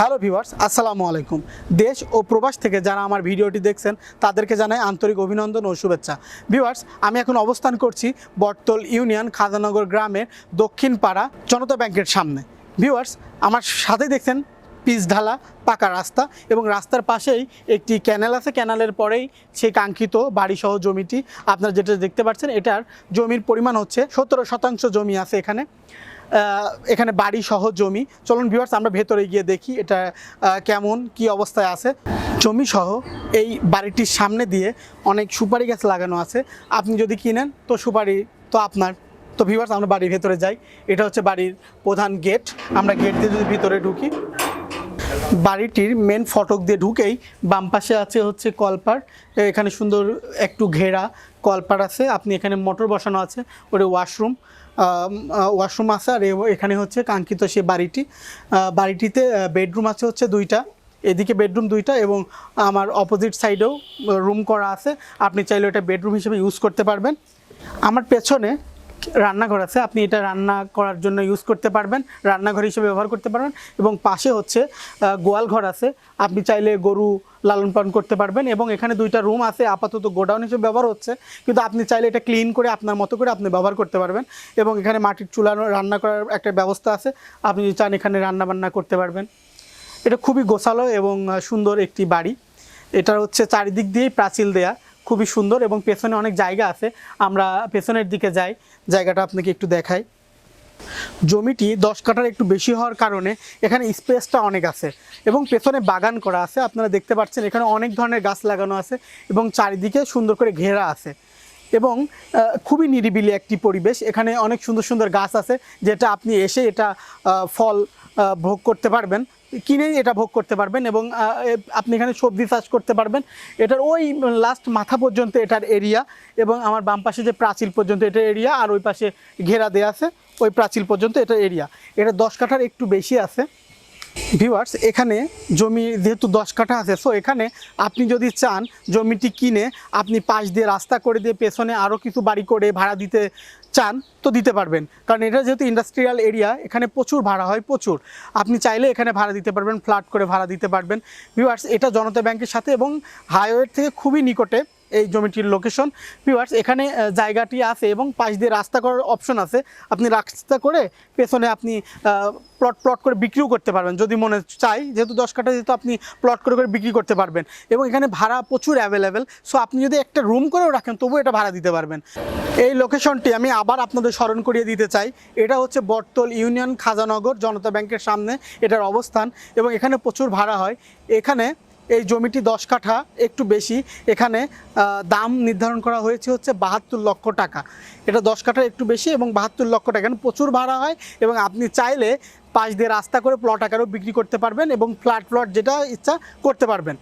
Hello viewers, আসসালামু আলাইকুম। দেশ ও প্রবাস থেকে যারা আমার ভিডিওটি দেখছেন, তাদেরকে জানাই আন্তরিক অভিনন্দন ও শুভেচ্ছা। ভিউয়ার্স, আমি এখন অবস্থান করছি বটতল ইউনিয়ন খাজানগর গ্রামের দক্ষিণ পাড়া জনতা ব্যাংকের সামনে। ভিউয়ার্স, আমার সাথে দেখছেন পিচ ঢালা পাকা রাস্তা এবং রাস্তার পাশেই একটি ক্যানেল আছে। ক্যানেলের পরেই সেই কাঙ্ক্ষিত বাড়িসহ জমিটি। আপনারা যেটা দেখতে পাচ্ছেন, এটার জমির পরিমাণ হচ্ছে সতেরো শতাংশ জমি আছে এখানে। এখানে বাড়ি সহ জমি। চলুন ভিউয়ার্স আমরা ভেতরে গিয়ে দেখি এটা কেমন, কি অবস্থায় আছে। জমি সহ এই বাড়িটির সামনে দিয়ে অনেক সুপারি গাছ লাগানো আছে। আপনি যদি কিনেন, তো সুপারি তো আপনার। তো ভিউয়ার্স আমরা বাড়ির ভেতরে যাই। এটা হচ্ছে বাড়ির প্রধান গেট আমরা গেট দিয়ে যদি ভিতরে ঢুকি, বাড়িটির মেন ফটক দিয়ে ঢুকেই বাম পাশে আছে হচ্ছে কলপার। এখানে সুন্দর একটু ঘেরা কলপার আছে। আপনি এখানে মোটর বসানো আছে, ওটা ওয়াশরুম ওয়াশরুম আছে আর এখানে হচ্ছে কাঙ্ক্ষিত সে বাড়িটি। বাড়িটিতে বেডরুম আছে হচ্ছে দুইটা। এদিকে বেডরুম দুইটা এবং আমার অপোজিট সাইডেও রুম করা আছে। আপনি চাইলে ওটা বেডরুম হিসেবে ইউজ করতে পারবেন। আমার পেছনে রান্নাঘর আছে, আপনি এটা রান্না করার জন্য ইউজ করতে পারবেন, রান্নাঘর হিসেবে ব্যবহার করতে পারবেন। এবং পাশে হচ্ছে গোয়াল ঘর আছে, আপনি চাইলে গরু লালন পালন করতে পারবেন এবং এখানে দুইটা রুম আছে, আপাতত গোডাউন হিসেবে ব্যবহার হচ্ছে, কিন্তু আপনি চাইলে এটা ক্লিন করে আপনার মতো করে আপনি ব্যবহার করতে পারবেন এবং এখানে মাটির চুলা রান্না করার একটা ব্যবস্থা আছে, আপনি যদি চান এখানে রান্না বান্না করতে পারবেন। এটা খুবই গোছালো এবং সুন্দর একটি বাড়ি। এটা হচ্ছে চারিদিক দিয়েই প্রাচীল দেয়া। খুবই সুন্দর এবং পেছনে অনেক জায়গা আছে। আমরা পেছনের দিকে যাই, জায়গাটা আপনাকে একটু দেখাই। জমিটি দশ কাঠার একটু বেশি হওয়ার কারণে এখানে স্পেসটা অনেক আছে এবং পেছনে বাগান করা আছে। আপনারা দেখতে পাচ্ছেন এখানে অনেক ধরনের গাছ লাগানো আছে এবং চারিদিকে সুন্দর করে ঘেরা আছে এবং খুবই নিরিবিলি একটি পরিবেশ। এখানে অনেক সুন্দর সুন্দর গাছ আছে যেটা আপনি এসে এটা ফল ভোগ করতে পারবেন। কিনেই এটা ভোগ করতে পারবেন এবং আপনি এখানে সবজি চাষ করতে পারবেন। এটার ওই লাস্ট মাথা পর্যন্ত এটার এরিয়া এবং আমার বাম পাশে যে প্রাচীর পর্যন্ত এটা এরিয়া আর ওই পাশে ঘেরা দেয়া আছে, ওই প্রাচীর পর্যন্ত এটা এরিয়া এটা দশ কাঠার একটু বেশি আছে। ভিউয়ার্স এখানে জমি যেহেতু দশ কাঠা আছে সো এখানে আপনি যদি চান জমিটি কিনে, আপনি পাশ দিয়ে রাস্তা করে দিয়ে পেছনে আরও কিছু বাড়ি করে ভাড়া দিতে চান, তো দিতে পারবেন। কারণ এটা যেহেতু ইন্ডাস্ট্রিয়াল এরিয়া এখানে প্রচুর ভাড়া হয়, প্রচুর। আপনি চাইলে এখানে ভাড়া দিতে পারবেন ফ্ল্যাট করে ভাড়া দিতে পারবেন। ভিউয়ার্স এটা জনতা ব্যাংকের সাথে এবং হাইওয়ের থেকে খুবই নিকটে। এই জমিটির লোকেশন ভিউয়ার্স এখানে জায়গাটি আছে এবং পাশ দিয়ে রাস্তা করার অপশন আছে। আপনি রাস্তা করে পেছনে আপনি প্লট প্লট করে বিক্রিও করতে পারবেন। যদি মনে চাই, যেহেতু দশ কাঠা, যেহেতু আপনি প্লট করে করে বিক্রি করতে পারবেন। এবং এখানে ভাড়া প্রচুর অ্যাভেলেবেল সো আপনি যদি একটা রুম করেও রাখেন, তবুও এটা ভাড়া দিতে পারবেন। এই লোকেশনটি আমি আবার আপনাদের স্মরণ করিয়ে দিতে চাই। এটা হচ্ছে বটতল ইউনিয়ন, খাজানগর, জনতা ব্যাংকের সামনে এটার অবস্থান। এবং এখানে প্রচুর ভাড়া হয়। এখানে এই জমিটি দশ কাঠা, একটু বেশি। এখানে দাম নির্ধারণ করা হয়েছে হচ্ছে বাহাত্তর লক্ষ টাকা। এটা দশ কাঠা, একটু বেশি এবং বাহাত্তর লক্ষ টাকা। এখানে প্রচুর ভাড়া হয় এবং আপনি চাইলে পাশ দিয়ে রাস্তা করে প্লট আকারেও বিক্রি করতে পারবেন এবং ফ্ল্যাট প্লট যেটা ইচ্ছা করতে পারবেন।